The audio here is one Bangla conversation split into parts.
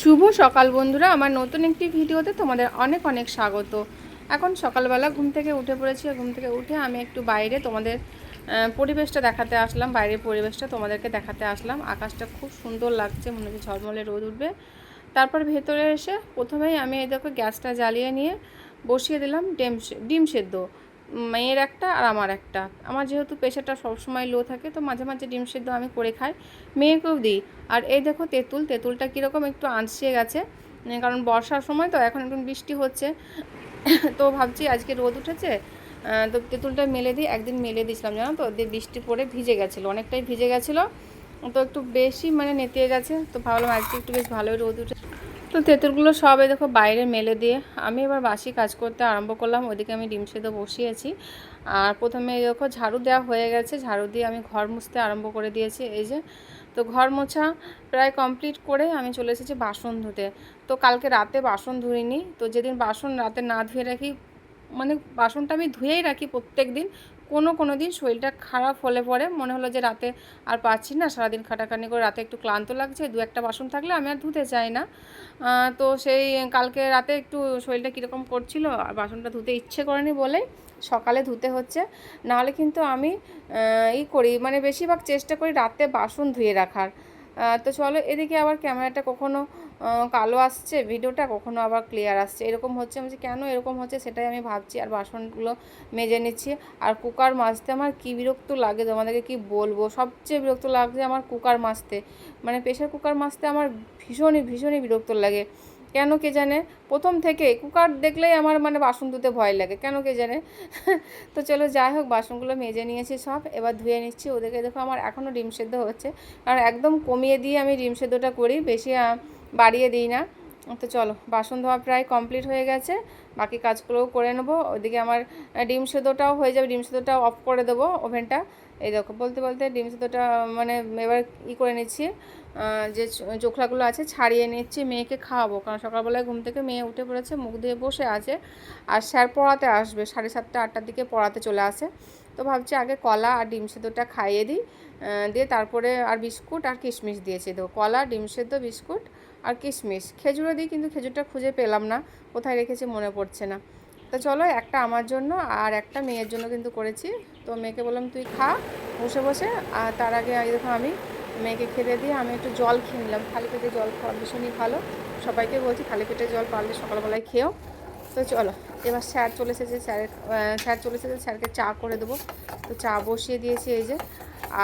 শুভ সকাল বন্ধুরা, আমার নতুন একটি ভিডিওতে তোমাদের অনেক অনেক স্বাগত। এখন সকালবেলা ঘুম থেকে উঠে পড়েছি, ঘুম থেকে উঠে আমি একটু বাইরে তোমাদের পরিবেশটা দেখাতে আসলাম, বাইরের পরিবেশটা তোমাদেরকে দেখাতে আসলাম। আকাশটা খুব সুন্দর লাগছে, মনে হচ্ছে ঝলমলে রোদ উঠবে। তারপর ভেতরে এসে প্রথমেই আমি দেখো গ্যাসটা জ্বালিয়ে নিয়ে বসিয়ে দিলাম, ডিম ডিম সেদ্ধ। মেয়ের একটা আর আমার একটা। আমার যেহেতু প্রেশারটা সবসময় লো থাকে, তো মাঝে মাঝে ডিম সেদ্ধ আমি করে খাই, মেয়েকেও দিই। আর এই দেখো তেঁতুল, তেঁতুলটা কীরকম একটু আঁচড়িয়ে গেছে কারণ বর্ষার সময় তো এখন একটু বৃষ্টি হচ্ছে। তো ভাবছি আজকে রোদ উঠেছে তো তেঁতুলটা মেলে দিই, একদিন মেলে দিয়েছিলাম, জানো তো? দিয়ে বৃষ্টি পড়ে ভিজে গেছিল, অনেকটাই ভিজে গেছিল। তো একটু বেশি মানে নেতিয়ে গেছে, তো ভাবলাম আজকে একটু বেশ ভালোই রোদ উঠে তো তেঁতুলগুলো সব দেখো বাইরে মেলে দিয়ে আমি এবার বাসি কাজ করতে আরম্ভ করলাম। ওইদিকে আমি ডিম সেদ্ধ বসিয়েছি। আর প্রথমে দেখো ঝাড়ু দেওয়া হয়ে গেছে। ঝাড়ু দিয়ে আমি ঘর মুছতে আরম্ভ করে দিয়েছি। এই যে, তো ঘর মোছা প্রায় কমপ্লিট করে আমি চলে এসেছি বাসন ধুতে। তো কালকে রাতে বাসন ধুইনি। তো যেদিন বাসন রাতে না ধুয়ে রাখি মানে বাসনটা আমি ধুয়েই রাখি প্রত্যেক দিন কোনো কোনো দিন শরীরটা খারাপ হলে পরে মনে হলো যে রাতে আর পারছি না, সারাদিন খাটাখানি করে রাতে একটু ক্লান্ত লাগছে, দু একটা বাসন থাকলে আমি আর ধুতে চাই না। তো সেই কালকে রাতে একটু শরীরটা কীরকম করছিল, আর বাসনটা ধুতে ইচ্ছে করেনি বলে সকালে ধুতে হচ্ছে। নাহলে কিন্তু আমি ই করি মানে বেশিরভাগ চেষ্টা করি রাতে বাসন ধুয়ে রাখার। তো চলো এদিকে আবার ক্যামেরাটা কখনো কালো আসছে, ভিডিওটা কখনো আবার ক্লিয়ার আসছে। এরকম হচ্ছে, আমি কেন এরকম হচ্ছে সেটাই আমি ভাবছি, আর বাসনগুলো মেজে নিচ্ছি। আর কুকার মাজতে আমার কী বিরক্ত লাগে তোমাদেরকে কি বলব? সবচেয়ে বিরক্ত লাগছে আমার কুকার মাজতে। মানে প্রেশার কুকার মাজতে আমার ভীষণই ভীষণই বিরক্ত লাগে। কেন কে জানে? প্রথম থেকে কুকার দেখলেই আমার মানে বাসন ধুতে ভয় লাগে, কেন কে জানে? তো চলো যাই হোক, বাসনগুলো মেজে নিয়েছি সব, এবার ধুয়ে নিচ্ছি। ওদেরকে দেখো আমার এখনও ডিম সেদ্ধ হচ্ছে কারণ একদম কমিয়ে দিয়ে আমি ডিম সেদ্ধটা করি। বেশি বাড়িয়ে দিই না। তো চলো, বাসন ধোয়া প্রায় কমপ্লিট হয়ে গেছে। বাকি কাজগুলোও করে নেব। ওদিকে আমার ডিম সেদ্ধটাও হয়ে যাবে। ডিম সেদ্ধটাও অফ করে দেবো ওভেনটা এই দেখো, বলতে বলতে ডিম সেদ্ধটা মানে এবার ই করে নিচ্ছি। যে চোখলাগুলো আছে, ছাড়িয়ে নিচ্ছি মেয়েকে খাওয়াবো। কারণ সকালবেলায় ঘুম থেকে মেয়ে উঠে পড়েছে, মুখ দিয়ে বসে আছে। আর স্যার পড়াতে আসবে, সাড়ে সাতটা, আটটার দিকে পড়াতে চলে আসে। তো ভাবছি আগে কলা আর ডিম সেদ্ধটা খাইয়ে দিই। দিয়ে তারপরে আর বিস্কুট আর কিশমিশ দিয়েছি। তো কলা, ডিম সেদ্ধ, বিস্কুট আর কিশমিশ। খেজুরও দিই, কিন্তু খেজুরটা খুঁজে পেলাম না। কোথায় রেখেছি মনে পড়ছে না। তো চলো, একটা আমার জন্য আর একটা মেয়ের জন্য কিন্তু করেছি। তো মেয়েকে বললাম, তুই খা, বসে বসে। আর তার আগে দেখো আমি মেয়েকে খেতে দিয়ে আমি একটু জল খেয়ে নিলাম। খালি পেটে জল খাওয়া ভীষণই ভালো। সবাইকে বলছি খালি পেটে জল পারলে সকালবেলায় খেয়েও। তো চলো, এবার স্যার চলে এসেছে। স্যারের স্যার চলে এসেছে। স্যারকে চা করে দেবো। তো চা বসিয়ে দিয়েছি এই যে।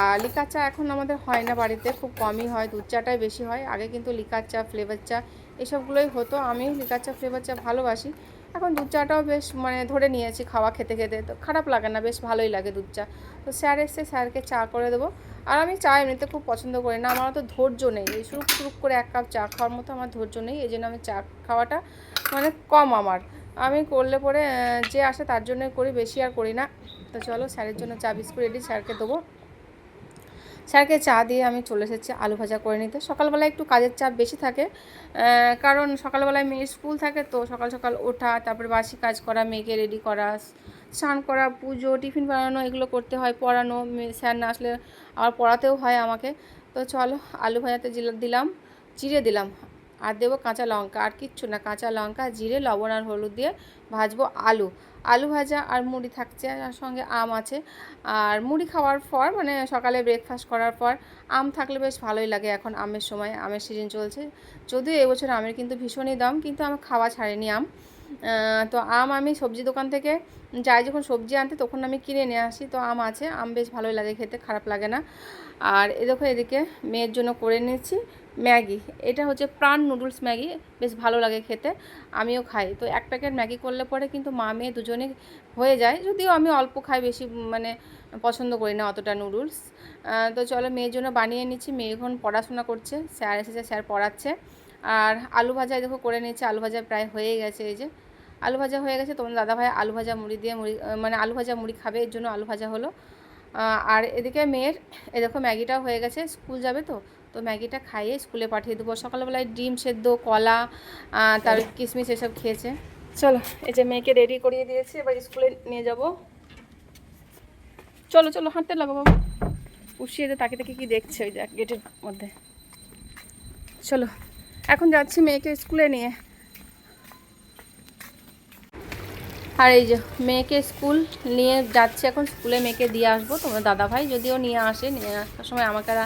আর লিকার চা এখন আমাদের হয় না বাড়িতে, খুব কমই হয়, দুধ চাটাই বেশি হয়। আগে কিন্তু লিকার চা, ফ্লেভার চা এসবগুলোই হতো। আমিও লিকার চা, ফ্লেভার চা ভালোবাসি। এখন দুধ চাটাও বেশ মানে ধরে নিয়েছি খাওয়া খেতে খেতে। তো খারাপ লাগে না, বেশ ভালোই লাগে দুধ চা। তো স্যার এসে স্যারকে চা করে দেবো। আর আমি চা এমনিতে খুব পছন্দ করি না, আমার তো ধৈর্য নেই। এই শুরু শুরু করে এক কাপ চা খাওয়ার মতো আমার ধৈর্য নেই। এই জন্য আমি চা খাওয়াটা মানে কম আমার। আমি করলে পরে যে আসে তার জন্যই করি, বেশি আর করি না। তো চলো স্যারের জন্য চা, বিস্কুট রেডি, স্যারকে দেবো। স্যারকে চা দিয়ে আমি চলে এসেছি, আলু ভাজা করে নিতে। সকালবেলায় একটু কাজের চাপ বেশি থাকে কারণ সকালবেলায় মেয়ের স্কুল থাকে তো সকাল সকাল ওঠা, তারপরে বাসি কাজ করা, মেয়েকে রেডি করা, স্নান করা, পুজো, টিফিন বানানো, এগুলো করতে হয়, পড়ানো স্যার না আসলে আবার পড়াতেও হয় আমাকে। তো চলো আলু ভাজাতে দিলাম চিড়ে দিলাম। আর দেবো কাঁচা লঙ্কা, আর কিচ্ছু না। কাঁচা লঙ্কা, জিরে, লবণ আর হলুদ দিয়ে ভাজবো আলু। আলু ভাজা আর মুড়ি থাকছে আর সঙ্গে আম আছে। আর মুড়ি খাওয়ার পর মানে সকালে ব্রেকফাস্ট করার পর, আম থাকলে বেশ ভালোই লাগে এখন আমের সময়। আমের সিজন চলছে। যদিও এবছর আমের কিন্তু ভীষণই দাম, কিন্তু আমার খাওয়া ছাড়েনি আম। তো আম আমি সবজি দোকান থেকে যাই, যখন সবজি আনতে তখন আমি কিনে নিয়ে আসি। তো আম আছে, আম বেশ ভালোই লাগে খেতে, খারাপ লাগে না। আর এ দেখো এদিকে মেয়ের জন্য করে নিচ্ছি ম্যাগি। এটা হচ্ছে প্রাণ নুডলস ম্যাগি, বেশ ভালো লাগে খেতে। আমিও খাই। তো এক প্যাকেট ম্যাগি করলে পরে কিন্তু মা মেয়ে দুজনে হয়ে যায়। যদিও আমি অল্প খাই, বেশি মানে পছন্দ করি না অতটা নুডলস। তো চলো মেয়ের জন্য বানিয়ে নিচ্ছি। মেয়ে এখন পড়াশোনা করছে। স্যার এসেছে, স্যার পড়াচ্ছে। আর আলু ভাজা দেখো করে নিচ্ছে আলু ভাজা প্রায় হয়ে গেছে এই যে। আলু ভাজা হয়ে গেছে। তোমার দাদাভাই আলু ভাজা মুড়ি দিয়ে মুড়ি মানে আলু ভাজা মুড়ি খাবে। এর জন্য আলু ভাজা হলো। আর এদিকে মেয়ের, এ দেখো ম্যাগিটাও হয়ে গেছে। স্কুল যাবে তো? তো ম্যাগিটা খাইয়ে স্কুলে পাঠিয়ে দেবো। সকালবেলায় ডিম সেদ্ধ কলা তার কিশমিশ এসব খেয়েছে। চলো এই যে মেয়েকে রেডি করিয়ে দিয়েছি এবার স্কুলে নিয়ে যাব। চলো চলো হাঁটতে লাগো বাবা। পুষিয়ে দে তাকে তাকে কি দেখছে ওই গেটের মধ্যে। চলো এখন যাচ্ছি মেয়েকে স্কুলে নিয়ে। আর এই যে মেয়েকে স্কুল নিয়ে যাচ্ছে এখন স্কুলে মেয়েকে দিয়ে আসব। তোমার দাদাভাই যদিও নিয়ে আসে নিয়ে আসার সময় আমাকে আর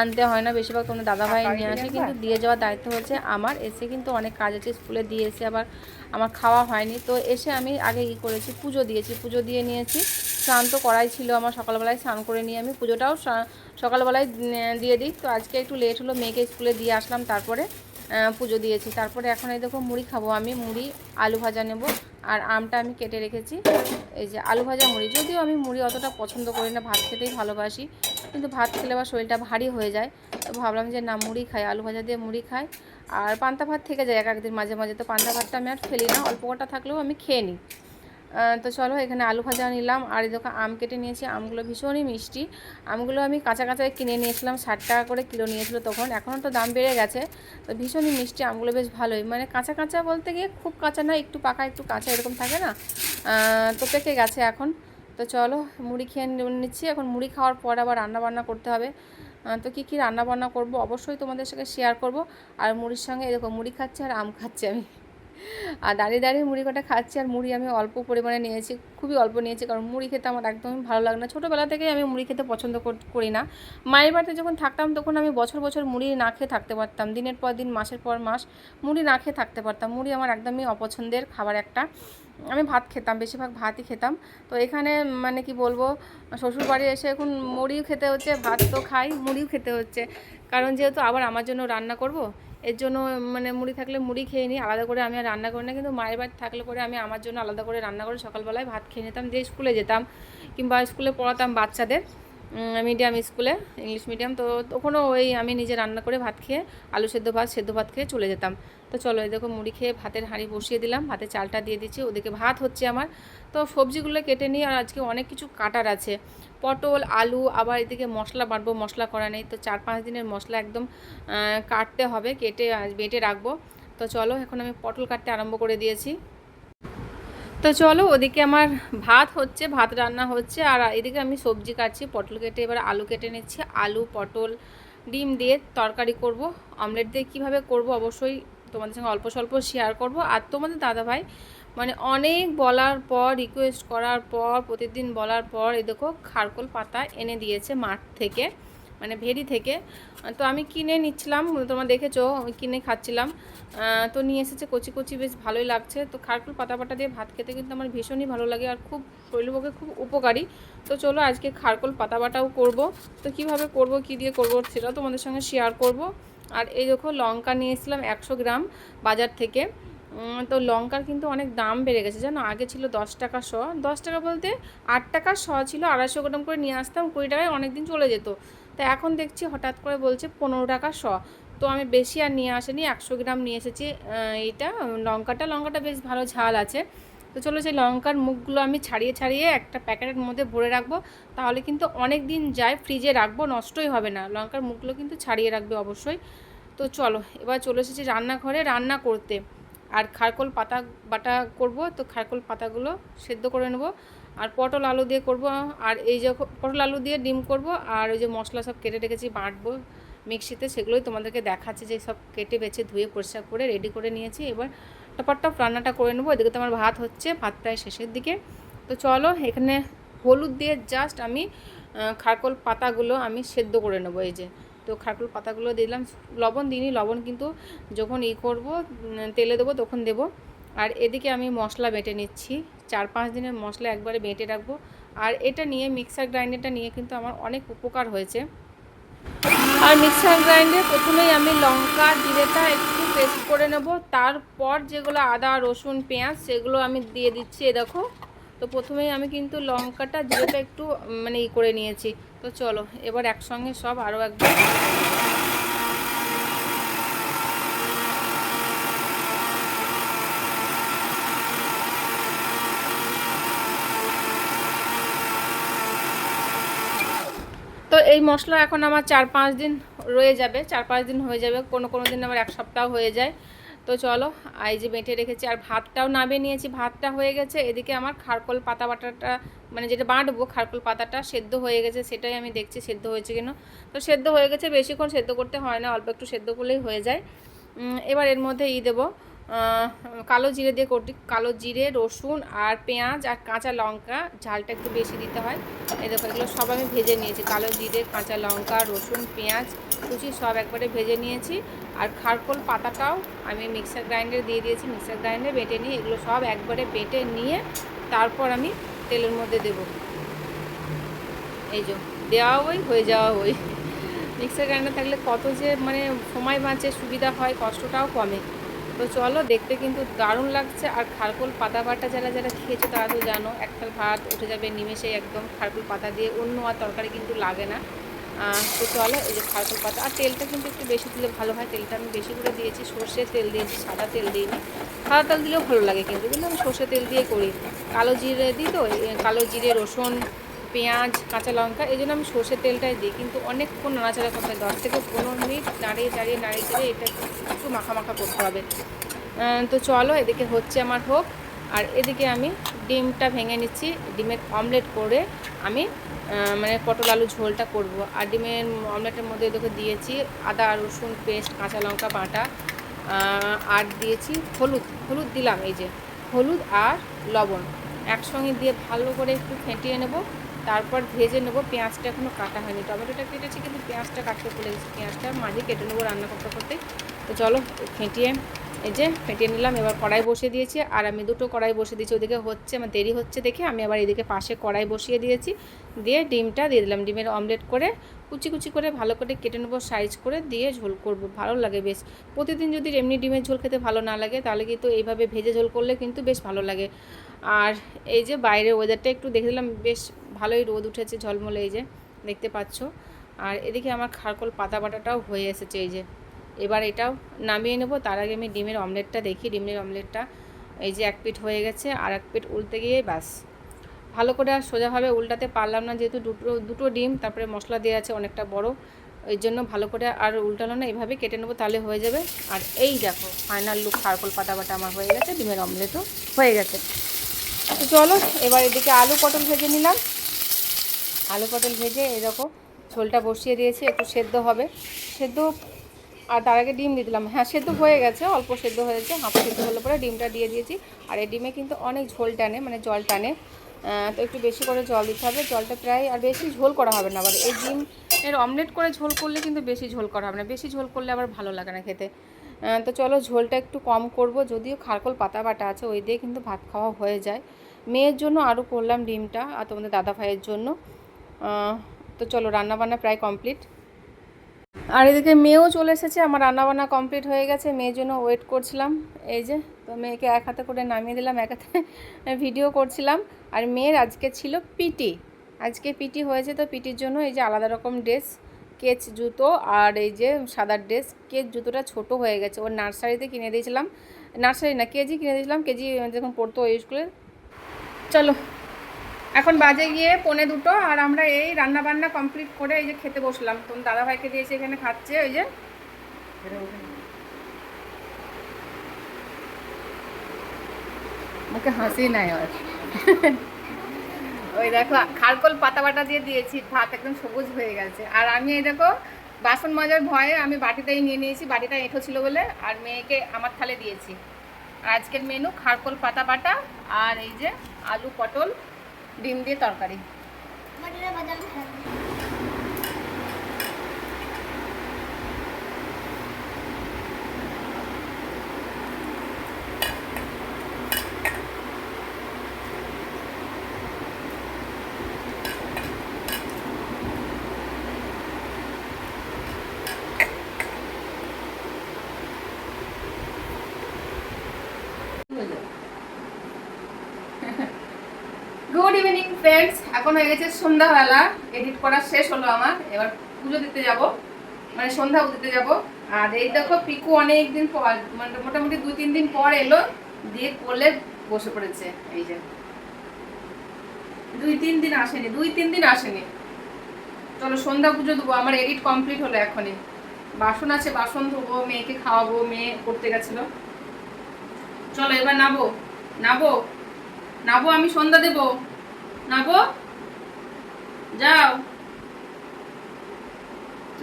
আনতে হয় না বেশিরভাগ তোমার দাদাভাই নিয়ে আসে কিন্তু দিয়ে যাওয়ার দায়িত্ব হচ্ছে আমার। এসে কিন্তু অনেক কাজ আছে স্কুলে দিয়ে এসে আবার আমার খাওয়া হয়নি। তো এসে আমি আগে ই করেছি পুজো দিয়েছি পুজো দিয়ে নিয়েছি। স্নান তো করাই ছিল আমার সকালবেলায় স্নান করে নিয়ে আমি পুজোটাও সকালবেলায় দিয়ে দিই। তো আজকে একটু লেট হলো মেয়েকে স্কুলে দিয়ে আসলাম তারপরে পুজো দিয়েছি। তারপরে এখন এই দেখো মুড়ি খাব আমি মুড়ি আলু ভাজা নেব। আর আমটা আমি কেটে রেখেছি। এই যে আলু ভাজা মুড়ি যদিও আমি মুড়ি অতটা পছন্দ করি না ভাত খেতেই ভালোবাসি। কিন্তু ভাত খেলে আবার শরীরটা ভারী হয়ে যায়, তো ভাবলাম যে না, মুড়ি খাই, আলু ভাজা দিয়ে মুড়ি খাই। আর পান্তা ভাত থেকে যায় এক একদিন মাঝে মাঝে, তো পান্তা ভাতটা আমি আর ফেলি না, অল্প কটা থাকলেও আমি খেয়ে নিই। তো চলো এখানে আলু ভাজা নিলাম, আর এই আম কেটে নিয়েছি, আমগুলো ভীষণই মিষ্টি। আমগুলো আমি কাঁচা কাঁচা কিনে নিয়েছিলাম, ষাট টাকা করে কিলো নিয়েছিল তখন, এখনও তো দাম বেড়ে গেছে, তো ভীষণই মিষ্টি, আমগুলো বেশ ভালোই। মানে কাঁচা কাঁচা বলতে গিয়ে খুব কাঁচা না, একটু পাকা, একটু কাঁচা এরকম থাকে না তো পেকে গেছে এখন। তো চলো মুড়ি খেয়ে নিচ্ছি। এখন মুড়ি খাওয়ার পর আবার রান্না বান্না করতে হবে। তো কী কী রান্না বান্না করব? অবশ্যই তোমাদের সঙ্গে শেয়ার করব। আর মুড়ির সঙ্গে এরকম মুড়ি খাচ্ছি আর আম খাচ্ছি আমি। আর দাঁড়িয়ে দাঁড়িয়ে মুড়ি কটা খাচ্ছি আর মুড়ি আমি অল্প পরিমাণে নিয়েছি, খুবই অল্প নিয়েছি কারণ মুড়ি খেতে আমার একদমই ভালো লাগে না। ছোটোবেলা থেকেই আমি মুড়ি খেতে পছন্দ কর- না। মায়ের বাড়িতে যখন থাকতাম তখন আমি বছর বছর মুড়ি না খেয়ে থাকতে পারতাম। দিনের পর দিন, মাসের পর মাস মুড়ি না খেয়ে থাকতে পারতাম। মুড়ি আমার একদমই অপছন্দের খাবার একটা। আমি ভাত খেতাম, বেশিরভাগ ভাতই খেতাম। তো এখানে মানে কি বলব শ্বশুর বাড়ি এসে এখন মুড়িও খেতে হচ্ছে ভাত তো খাই, মুড়িও খেতে হচ্ছে। কারণ যেহেতু আবার আমার জন্য রান্না করব এর জন্য মানে মুড়ি থাকলে মুড়ি খেয়ে নিই, আলাদা করে আমি আর রান্না করি না। কিন্তু মায়ের বাড়ি থাকলে পরে আমি আমার জন্য আলাদা করে রান্না করে সকালবেলায় ভাত খেয়ে নিতাম, দিয়ে স্কুলে যেতাম কিংবা স্কুলে পড়াতাম বাচ্চাদের। মিডিয়াম স্কুলে ইংলিশ মিডিয়াম তো তখনও ওই আমি নিজে রান্না করে ভাত খেয়ে, আলু সেদ্ধ ভাত সেদ্ধ ভাত খেয়ে চলে যেতাম। তো চলো, এই দেখো মুড়ি খেয়ে ভাতের হাঁড়ি বসিয়ে দিলাম, ভাতে চালটা দিয়ে দিচ্ছি, ওদিকে ভাত হচ্ছে আমার। তো সবজিগুলো কেটে নিই আর আজকে অনেক কিছু কাটার আছে। পটল, আলু, আবার এদিকে মশলা বাটবো, মশলা করা নেই। তো চার পাঁচ দিনের মশলা একদম কাটতে হবে, কেটে বেটে রাখব। তো চলো, এখন আমি পটল কাটতে আরম্ভ করে দিয়েছি। তো চলো ওদিকে আমার ভাত হচ্ছে, ভাত রান্না হচ্ছে, আর এদিকে আমি সবজি কাটছি, পটল কেটে এবার আলু কেটে নিচ্ছি। আলু, পটল, ডিম দিয়ে তরকারি করব। অমলেট দিয়ে কীভাবে করব অবশ্যই তোমাদের সঙ্গে অল্প স্বল্প শেয়ার করব। আর তোমাদের দাদাভাই মানে অনেক বলার পর রিকোয়েস্ট করার পর, প্রতিদিন বলার পর এ দেখো, খারকোল পাতা এনে দিয়েছে মাঠ থেকে। মানে ভেরি থেকে। তো আমি কিনে নিচ্ছিলাম, তোমরা দেখেছ কিনে খাচ্ছিলাম। তো নিয়ে এসেছে কচি কচি, বেশ ভালোই লাগছে। তো খারকুল পাতা পাতা দিয়ে ভাত খেতে কিন্তু আমার ভীষণই ভালো লাগে আর খুব শরীরের পক্ষে খুব উপকারী। তো চলো আজকে খারকুল পাতা বাটাও করব। তো কীভাবে করব, কি দিয়ে করব সেটাও তোমাদের সঙ্গে শেয়ার করব। আর এই দেখো লঙ্কা নিয়ে এসেছিলাম একশো গ্রাম বাজার থেকে। তো লঙ্কার কিন্তু অনেক দাম বেড়ে গেছে, জানো? আগে ছিল দশ টাকা শ। দশ টাকা বলতে আট টাকা শ ছিল, আড়াইশো গ্রাম করে নিয়ে আসতাম, কুড়ি টাকায় অনেক দিন চলে যেত। তো এখন দেখছি হঠাৎ করে বলছে পনেরো টাকা শ। তো আমি বেশি আর নিয়ে আসিনি, একশো গ্রাম নিয়ে এসেছি এইটা, লঙ্কাটা। লঙ্কাটা বেশ ভালো ঝাল আছে। তো চলো সেই লঙ্কার মুখগুলো আমি ছাড়িয়ে ছাড়িয়ে একটা প্যাকেটের মধ্যে ভরে রাখব। তাহলে কিন্তু অনেক দিন যায় ফ্রিজে রাখব, নষ্টই হবে না। লঙ্কার মুখগুলো কিন্তু ছাড়িয়ে রাখবে অবশ্যই। তো চলো, এবার চলে এসেছি রান্নাঘরে রান্না করতে। আর খারকোল পাতা বাটা করব, তো খারকোল পাতাগুলো সেদ্ধ করে নেব। আর পটল আলু দিয়ে করব, আর এই যে পটল আলু দিয়ে ডিম করব, আর ওই যে মশলা সব কেটে রেখেছি, বাটবো মিক্সিতে, সেগুলোই তোমাদেরকে দেখাচ্ছি যে সব কেটে বেছে ধুয়ে পরিষ্কার করে রেডি করে নিয়েছি। এবার টপার টপ রান্নাটা করে নেব, এদিকে তো আমার ভাত হচ্ছে, ভাত প্রায় শেষের দিকে। তো চলো, এখানে হলুদ দিয়ে জাস্ট আমি খারকোল পাতাগুলো আমি সেদ্ধ করে নেব, এই যে। তো খারকোল পাতাগুলো দিলাম, লবণ দিইনি, লবণ কিন্তু যখন ই করব তেলে দেবো তখন দেবো। আর এদিকে আমি মশলা বেটে নিচ্ছি। চার পাঁচ দিনের মশলা একবারে বেটে রাখব। আর এটা নিয়ে মিক্সার গ্রাইন্ডারটা নিয়ে কিন্তু আমার অনেক উপকার হয়েছে। আর মিক্সার গ্রাইন্ডে প্রথমেই আমি লঙ্কা, জিরেটা একটু পেস্ট করে নেব। তারপর যেগুলো আদা, রসুন, পেঁয়াজ, সেগুলো আমি দিয়ে দিচ্ছি, এ দেখো। তো প্রথমেই আমি কিন্তু লঙ্কাটা, জিরেটা একটু মানে ই করে নিয়েছি। তো চলো, এবার একসঙ্গে সব আরও একবার তো এই মশলা এখন আমার চার পাঁচ দিন রয়ে যাবে, চার পাঁচ দিন হয়ে যাবে, কোনো কোনো দিন আমার এক সপ্তাহ হয়ে যায়। তো চলো, এই যে বেঁটে রেখেছি, আর ভাতটাও নামিয়ে নিয়েছি, ভাতটা হয়ে গেছে। এদিকে আমার খারকোল পাতা বাটাটা মানে যেটা বাঁটবো, খারকোল পাতাটা সেদ্ধ হয়ে গেছে, সেটাই আমি দেখছি সেদ্ধ হয়েছে কিনা। তো সেদ্ধ হয়ে গেছে, বেশিক্ষণ সেদ্ধ করতে হয় না, অল্প একটু সেদ্ধ করলেই হয়ে যায়। এবার এর মধ্যে ই দেবো কালো জিরে দিয়ে করতে, কালো জিরে, রসুন আর পেঁয়াজ আর কাঁচা লঙ্কা, ঝালটা একটু বেশি দিতে হয়। এই দেখো, এগুলো সব আমি ভেজে নিয়েছি। কালো জিরে, কাঁচা লঙ্কা, রসুন, পেঁয়াজ, কুচি সব একবারে ভেজে নিয়েছি। আর খারকোল পাতাটাও আমি মিক্সার গ্রাইন্ডারে দিয়ে দিয়েছি, মিক্সার গ্রাইন্ডারে বেটে নিয়ে এগুলো সব একবারে বেটে নিয়ে তারপর আমি তেলের মধ্যে দেবো। এই যে, দেওয়া ওই, হয়ে যাওয়া ওই। মিক্সার গ্রাইন্ডার থাকলে কত যে মানে সময় বাঁচে, সুবিধা হয়, কষ্টটাও কমে। তো চলো, দেখতে কিন্তু দারুণ লাগছে। আর খারকোল পাতা বাটা যারা যারা খেয়েছো তারা তো জানো একটা ভাত উঠে যাবে নিমেষে একদম খারকোল পাতা দিয়ে। অন্য আর তরকারি কিন্তু লাগে না। তো চলো, এই যে খারকোল পাতা। আর তেলটা কিন্তু একটু বেশি দিলে ভালো হয়। তেলটা আমি বেশি করে দিয়েছি। সর্ষের তেল দিয়েছি, সাদা তেল দিইনি। সাদা তেল দিলেও ভালো লাগে কিন্তু। কিন্তু আমি সর্ষের তেল দিয়ে করি। কালো জিরে দিই তো কালো জিরে, রসুন পেঁয়াজ, কাঁচা লঙ্কা, এই জন্য আমি সর্ষের তেলটাই দিই। কিন্তু অনেকক্ষণ নাড়াচাড়া করতে হয়, দশ থেকে পনেরো মিনিট নাড়িয়ে, চাড়িয়ে নাড়িয়ে, চাড়িয়ে এটা একটু মাখা মাখা করতে হবে। তো চলো, এদিকে হচ্ছে আমার হোক। আর এদিকে আমি ডিমটা ভেঙে নিচ্ছি, ডিমের অমলেট করে আমি মানে পটল আলু ঝোলটা করব। আর ডিমের অমলেটের মধ্যে এদিকে দিয়েছি আদা, রসুন, পেস্ট, কাঁচা লঙ্কা, বাটা আর দিয়েছি হলুদ। হলুদ দিলাম, এই যে। হলুদ আর লবণ। একসঙ্গে দিয়ে ভালো করে একটু ফেটিয়ে নেব। তারপর ভেজে নেব, পেঁয়াজটা এখনও কাটা হয়নি। টমেটোটা কেটেছি কিন্তু পেঁয়াজটা কাটতে ভুলে গেছি। পেঁয়াজটা মাঝে কেটে নেব রান্না করতে করতে। তো চলো, ফেটিয়ে, এই যে ফেটিয়ে নিলাম, এবার কড়াই বসিয়ে দিয়েছি। আর আমি দুটো কড়াই বসিয়ে দিয়েছি, ওদিকে হচ্ছে, আমার দেরি হচ্ছে দেখে আমি আবার এদিকে পাশে কড়াই বসিয়ে দিয়েছি। দিয়ে ডিমটা দিয়ে দিলাম, ডিমের অমলেট করে কুচি কুচি করে ভালো করে কেটে নেব, সাইজ করে দিয়ে ঝোল করব, ভালো লাগে বেশ। প্রতিদিন যদি এমনি ডিমের ঝোল খেতে ভালো না লাগে, তাহলে কিন্তু এইভাবে ভেজে ঝোল করলে কিন্তু বেশ ভালো লাগে। আর এই যে বাইরের ওয়েদারটা একটু দেখে দিলাম, বেশ ভালোই রোদ উঠেছে, ঝলমলে এই যে, দেখতে পাচ্ছ। আর এদিকে আমার খারকোল পাতা বাটাটাও হয়ে এসেছে এই যে। এবার এটাও নামিয়ে নেব, তার আগে আমি ডিমের অমলেটটা দেখি। ডিমের অমলেটটা এই যে এক পিঠ হয়ে গেছে, আর এক পিঠ উল্টে গিয়ে ব্যাস। ভালো করে আর সোজাভাবে উল্টাতে পারলাম না, যেহেতু দুটো দুটো ডিম, তারপরে মশলা দেওয়া আছে অনেকটা বড় ওই জন্য ভালো করে আর উল্টালো না এইভাবে কেটে নেব তাহলে হয়ে যাবে। আর এই দেখো ফাইনাল লুক খারকোল পাতা বাটা আমার হয়ে গেছে, ডিমের অমলেটও হয়ে গেছে। চলো, এবার এদিকে আলু পটল ভেজে নিলাম। আলু ভেজে এরকম ঝোলটা বসিয়ে দিয়েছি, একটু সেদ্ধ হবে। সেদ্ধ আর তার আগে ডিম দিয়ে দিলাম। হ্যাঁ সেদ্ধ হয়ে গেছে, অল্প সেদ্ধ হয়েছে, হাফ সেদ্ধ হলে পরে ডিমটা দিয়ে দিয়েছি। আর এই ডিমে কিন্তু অনেক ঝোল টানে মানে জল টানে। তো একটু বেশি করে জল দিতে হবে। জলটা প্রায় আর বেশি ঝোল করা হবে না আবার। এই ডিম এর অমলেট করে ঝোল করলে কিন্তু বেশি ঝোল করা হবে না। বেশি ঝোল করলে আবার ভালো লাগে না খেতে। তো চলো ঝোলটা একটু কম করব। যদিও খারকোল পাতা বাটা আছে, ওই দিয়ে কিন্তু ভাত খাওয়া হয়ে যায়। মেয়ের জন্য আরও করলাম ডিমটা, আর তোমাদের দাদা ভাইয়ের জন্য। তো চলো, রান্নাবান্না প্রায় কমপ্লিট আর এদিকে মেয়েও চলে এসেছে, আমার রান্নাবান্না কমপ্লিট হয়ে গেছে, মেয়ের জন্য ওয়েট করছিলাম। এই যে, তো মেয়েকে এক হাতে করে নামিয়ে দিলাম, এক হাতে ভিডিও করছিলাম। আর মেয়ের আজকে ছিল পিটি আজকে পিটি হয়েছে তো পিটির জন্য এই যে আলাদা রকম ড্রেস কেচ জুতো আর এই যে সাদা ড্রেস কেচ জুতোটা ছোট হয়ে গেছে, ওর নার্সারিতে কিনে দিয়েছিলাম। নার্সারি না, কেজি কিনে দিয়েছিলাম, কেজি যখন পড়তো ওই স্কুলে চলো এখন বাজে গিয়ে পনে দুটো আর আমরা এই রান্না বান্না কমপ্লিট করে এই যে খেতে বসলাম। তোম দাদা ভাইকে দিয়েছে, এখানে খাচ্ছে, ওই যে। মুখে হাসি নাই আর। ওই দেখো, খারকোল পাতা বাটা দিয়ে দিয়েছি, ভাত একদম সবুজ হয়ে গেছে। আর আমি এই দেখো, বাসন মাজার ভয়ে আমি বাটিটাই নিয়ে নিয়েছি, বাটিটা এঁঠো ছিল বলে, আর মেয়েকে আমার থালে দিয়েছি। আর আজকের মেনু খারকোল পাতা বাটা আর এই যে আলু পটল। ডিম দিয়ে তরকারি। ফ্রেন্ডস এখন হয়ে গেছে সন্ধ্যাবেলা। এডিট করা শেষ হলো আমার। এবার পুজো দিতে যাব। মানে সন্ধ্যা দিতে যাব। আর এই দেখো, পিকু অনেক দিন পর মানে মোটামুটি দুই, তিন দিন পর এলো, দিয়ে কোলে বসে পড়েছে। এই যে। দুই, তিন দিন আসেনি, দুই, তিন দিন আসেনি। চলো, সন্ধ্যা পুজো দেবো। আমার এডিট কমপ্লিট হলো এখনই। বাসন আছে, বাসন ধোবো, মেয়েকে খাওয়াবো, মেয়ে করতে গেছিল। চলো, এবার নাবো। নাবো? নাবো, আমি সন্ধ্যা দেব। নাবো? যাও।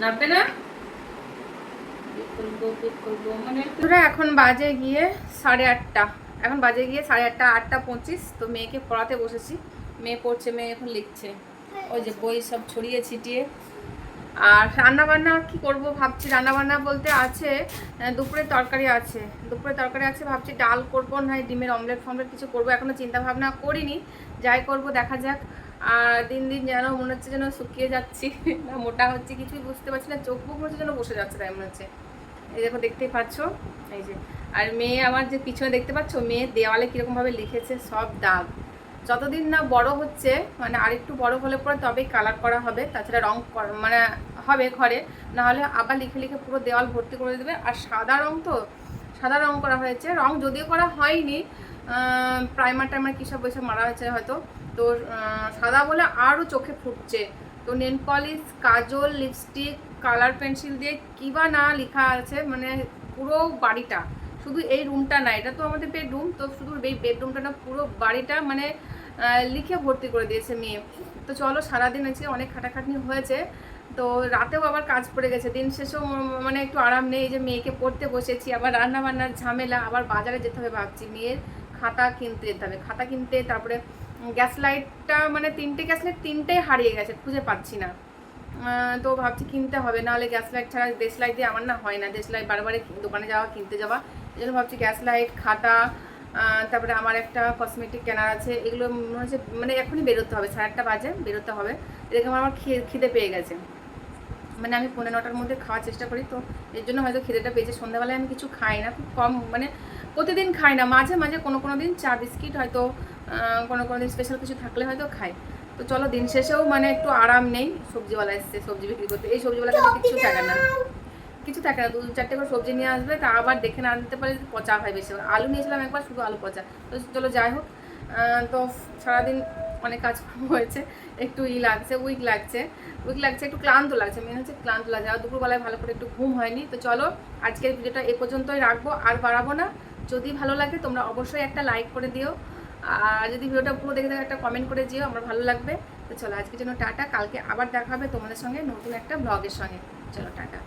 নাববে না? এখন বাজে গিয়ে সাড়ে আটটা। এখন বাজে গিয়ে সাড়ে আটটা আটটা পঁচিশ। তো মেয়েকে পড়াতে বসেছি। মেয়ে পড়ছে, মেয়ে এখন লিখছে। ওই যে বই সব ছড়িয়ে ছিটিয়ে আর রান্না বান্না কি করব ভাবছি? রান্না বান্না বলতে আছে আহ, দুপুরের তরকারি আছে। দুপুরের তরকারি আছে ভাবছি ডাল করব না ডিমের অমলেট ফমলেট কিছু করব। এখনও চিন্তা ভাবনা করিনি যাই করব দেখা যাক। আর দিন দিন যেন মনে হচ্ছে যেন শুকিয়ে যাচ্ছি। না মোটা হচ্ছে কিছুই বুঝতে পারছি না চোখ মুখ হচ্ছে যেন বসে যাচ্ছে তাই মনে হচ্ছে। এই দেখো দেখতেই পাচ্ছ? এই যে আর মেয়ে আমার যে পিছনে দেখতে পাচ্ছ? মেয়ে দেওয়ালে কীরকমভাবে লিখেছে সব দাগ। যতদিন না বড় হচ্ছে মানে আরেকটু বড় হলে পরে তবেই কালার করা হবে, তাছাড়া রং মানে হবে ঘরে না হলে আবার লিখে লিখে পুরো দেওয়াল ভর্তি করে দেবে, আর সাদা রং তো, সাদা রং করা হয়েছে, রং যদিও করা হয়নি প্রাইমার টাইমার কী সব বসে মারা হয়েছে হয়তো, তো সাদা বলে আরও চোখে ফুটছে, তো nail polish kajal lipstick colour pencil দিয়ে কী বা না লেখা আছে মানে পুরো বাড়িটা শুধু এই রুমটা না, এটা তো আমাদের বেডরুম তো শুধু এই বেডরুমটা না, পুরো বাড়িটা মানে লিখে ভর্তি করে দিয়েছে মেয়ে। তো চলো সারাদিন আজকে অনেক খাটাখাটনি হয়েছে। তো রাতেও আবার কাজ পড়ে গেছে, দিন শেষেও মানে একটু আরাম নেই যে মেয়েকে পড়তে বসেছি, আবার রান্না বান্নার ঝামেলা, আবার বাজারে যেতে হবে ভাবছি, মেয়ের খাতা কিনতে যেতে হবে। খাতা কিনতে তারপরে গ্যাস লাইটটা মানে তিনটে, গ্যাস লাইট তিনটেই হারিয়ে গেছে, খুঁজে পাচ্ছি না। তো ভাবছি কিনতে হবে, নাহলে গ্যাস লাইট ছাড়া দেশ লাইট দিয়ে আমার না হয় না, দেশ লাইট বারে দোকানে যাওয়া, কিনতে যাওয়া। এই জন্য ভাবছি গ্যাস লাইট, খাতা তারপরে আমার একটা কসমেটিক কেনার আছে। এগুলো মনে হচ্ছে মানে এখনই বেরোতে হবে, সাড়ে আটটা বাজে, বেরোতে হবে। এরকম আমার খিদে পেয়ে গেছে। মানে আমি পনেরো নটার মধ্যে খাওয়ার চেষ্টা করি, তো এর জন্য হয়তো খিদেটা পেয়েছে। সন্ধ্যাবেলায় আমি কিছু খাই না, খুব কম মানে প্রতিদিন খাই না। মাঝে মাঝে কোনো কোনো দিন চা, বিস্কিট হয়তো কোনো কোনো দিন স্পেশাল কিছু থাকলে হয়তো খাই। তো চলো দিন শেষেও মানে একটু আরাম নেই। সবজিওয়ালা এসছে, সবজি বিক্রি করতে। এই সবজিওয়ালা কিছু থাকে না। কিছু থাকে না, দু চারটে করে সবজি নিয়ে আসবে, তা আবার দেখে না আনতে পারে পচা হয় বেশি আলু নিয়েছিলাম একবার, শুধু আলু পচা। তো চলো যাই হোক। তো সারাদিন অনেক কাজ হয়েছে, একটু ই লাগছে উইক লাগছে। উইক লাগছে, একটু ক্লান্ত লাগছে মেন হচ্ছে ক্লান্ত লাগছে। আর দুপুরবেলায় ভালো করে একটু ঘুম হয়নি। তো চলো, আজকের ভিডিওটা এ পর্যন্তই রাখব, আর বাড়াবো না। যদি ভালো লাগে, তোমরা অবশ্যই একটা লাইক করে দিও। আর যদি ভিডিওটা পুরো দেখে থাকো, একটা কমেন্ট করে দিও, আমার ভালো লাগবে। তো চলো, আজকের জন্য টাটা। কালকে আবার দেখা হবে তোমাদের সঙ্গে নতুন একটা ব্লগের সঙ্গে। চলো, টাটা।